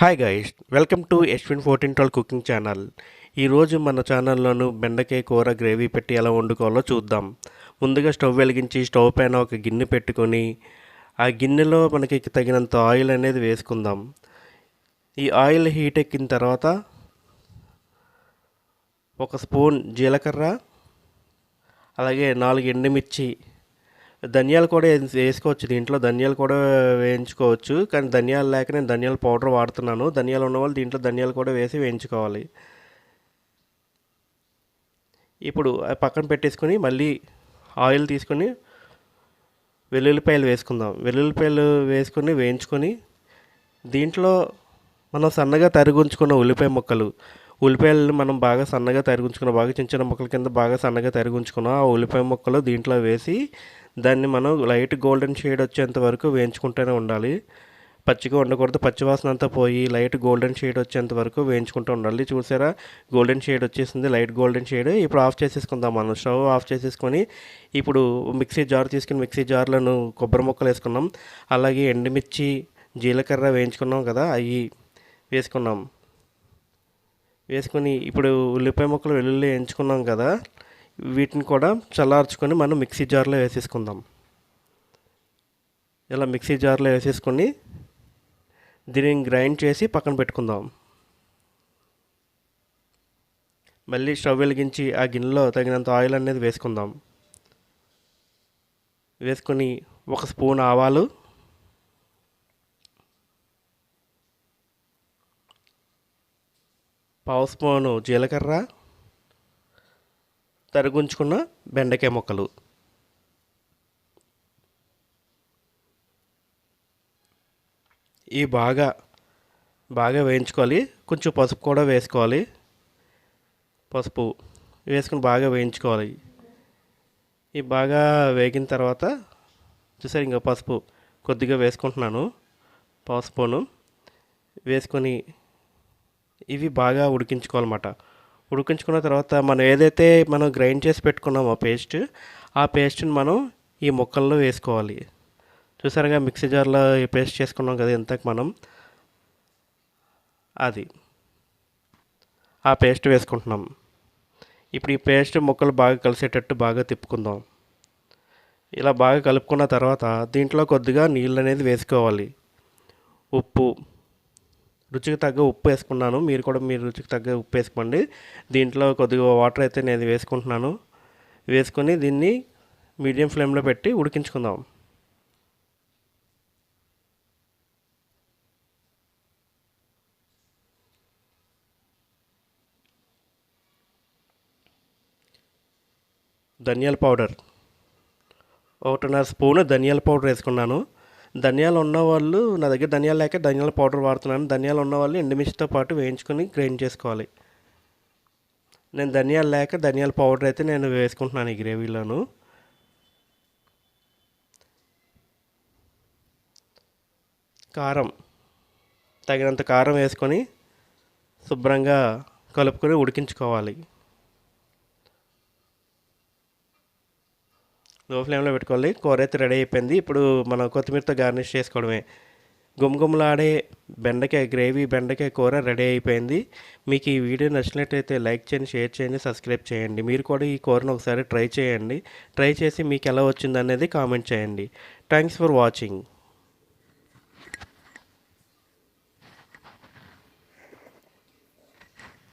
Hi guys welcome to Yashwin fourteen twelve cooking channel ఈరోజు మన ఛానల్లోను బెండకాయ కూర గ్రేవీ పెట్టి ఎలా వండుకోవాలో చూద్దాం. ముందుగా స్టవ్ వెలిగించి స్టవ్ పైన ఒక గిన్నె పెట్టుకొని ఆ గిన్నెలో మనకి తగినంత ఆయిల్ అనేది వేసుకుందాం. ఈ ఆయిల్ హీట్ ఎక్కిన తర్వాత ఒక స్పూన్ జీలకర్ర అలాగే నాలుగు ఎండుమిర్చి ధనియాలు కూడా వేసుకోవచ్చు. దీంట్లో ధనియాలు కూడా వేయించుకోవచ్చు. కానీ ధనియాలు లేక నేను ధనియాల పౌడర్ వాడుతున్నాను. ధనియాలు ఉన్న వాళ్ళు దీంట్లో ధనియాలు కూడా వేసి వేయించుకోవాలి. ఇప్పుడు పక్కన పెట్టేసుకొని మళ్ళీ ఆయిల్ తీసుకొని వెల్లుల్లిపాయలు వేసుకుందాం. వెల్లుల్లిపాయలు వేసుకొని వేయించుకొని దీంట్లో మనం సన్నగా తరిగుంచుకున్న ఉల్లిపాయ ముక్కలు. ఉల్లిపాయలు మనం బాగా సన్నగా తరిగుంచుకున్నాం బాగా చిన్న చిన్న ముక్కల కింద బాగా సన్నగా తరిగుంచుకున్నాం ఆ ఉల్లిపాయ ముక్కలు దీంట్లో వేసి దాన్ని మనం లైట్ గోల్డెన్ షేడ్ వచ్చేంత వరకు వేయించుకుంటూనే ఉండాలి. పచ్చిగా ఉండకూడదు పచ్చివాసన అంతా పోయి లైట్ గోల్డెన్ షేడ్ వచ్చేంత వరకు వేయించుకుంటూ ఉండాలి. చూసారా? గోల్డెన్ షేడ్ వచ్చేసింది లైట్ గోల్డెన్ షేడ్. ఇప్పుడు ఆఫ్ చేసేసుకుందాం మనం. స్టవ్ ఆఫ్ చేసేసుకొని ఇప్పుడు మిక్సీ జార్ తీసుకుని మిక్సీ జార్లను కొబ్బరి ముక్కలు వేసుకున్నాం. అలాగే ఎండుమిర్చి జీలకర్ర వేయించుకున్నాం కదా అవి వేసుకున్నాం. వేసుకొని ఇప్పుడు ఉల్లిపాయ ముక్కలు వెల్లుల్లి వేయించుకున్నాం కదా వీటిని కూడా చల్లార్చుకొని మనం మిక్సీ జార్లో వేసేసుకుందాం. ఇలా మిక్సీ జార్లో వేసేసుకొని దీనిని గ్రైండ్ చేసి పక్కన పెట్టుకుందాం. మళ్ళీ స్టవ్ వెలిగించి ఆ గిన్నెలో తగినంత ఆయిల్ అనేది వేసుకుందాం. వేసుకొని ఒక స్పూన్ ఆవాలు పావు స్పూను జీలకర్ర తరిగుంచుకున్న బెండకాయ ముక్కలు. ఈ బాగా బాగా వేయించుకోవాలి. కొంచెం పసుపు కూడా వేసుకోవాలి. పసుపు వేసుకుని బాగా వేయించుకోవాలి. ఈ బాగా వేగిన తర్వాత చూసారు ఇంకా పసుపు కొద్దిగా వేసుకుంటున్నాను. పావు స్పూను వేసుకొని ఇవి బాగా ఉడికించుకోవాలన్నమాట. ఉడికించుకున్న తర్వాత మనం ఏదైతే మనం గ్రైండ్ చేసి పెట్టుకున్నామో పేస్ట్ ఆ పేస్ట్ని మనం ఈ ముక్కల్లో వేసుకోవాలి. చూసారుగా మిక్సీ జార్లో ఈ పేస్ట్ చేసుకున్నాం కదా ఇంతకు మనం. అది. ఆ పేస్ట్ వేసుకుంటున్నాం. ఇప్పుడు ఈ పేస్ట్ ముక్కలు బాగా కలిసేటట్టు బాగా తిప్పుకుందాం. ఇలా బాగా కలుపుకున్న తర్వాత దీంట్లో కొద్దిగా నీళ్ళు అనేది వేసుకోవాలి. ఉప్పు రుచికి తగ్గ ఉప్పు వేసుకున్నాను. మీరు కూడా మీరు రుచికి తగ్గ ఉప్పు వేసుకోండి. దీంట్లో కొద్దిగా వాటర్ అయితే నేను వేసుకుంటున్నాను. వేసుకొని దీన్ని మీడియం ఫ్లేమ్లో పెట్టి ఉడికించుకుందాం. ధనియాల పౌడర్. ఒకటిన్నర స్పూన్ ధనియాల పౌడర్ వేసుకున్నాను. ధనియాలు ఉన్నవాళ్ళు నా దగ్గర ధనియాలు లేక ధనియాల పౌడర్ వాడుతున్నాను. ధనియాలు ఉన్నవాళ్ళు ఎండుమిర్చితో పాటు వేయించుకొని గ్రైండ్ చేసుకోవాలి. నేను ధనియాలు లేక ధనియాల పౌడర్ అయితే నేను వేసుకుంటున్నాను ఈ గ్రేవీలోను. కారం తగినంత కారం వేసుకొని శుభ్రంగా కలుపుకొని ఉడికించుకోవాలి. లో ఫ్లేమ్లో పెట్టుకోవాలి. కూర అయితే రెడీ అయిపోయింది. ఇప్పుడు మనం కొత్తిమీరతో గార్నిష్ చేసుకోవడమే. గుమగుమలాడే బెండకాయ గ్రేవీ బెండకాయ కూర రెడీ అయిపోయింది. మీకు ఈ వీడియో నచ్చినట్లయితే లైక్ చేయండి షేర్ చేయండి సబ్స్క్రైబ్ చేయండి. మీరు కూడా ఈ కూరను ఒకసారి ట్రై చేయండి. ట్రై చేసి మీకు ఎలా వచ్చింది అనేది కామెంట్ చేయండి. Thanks for watching.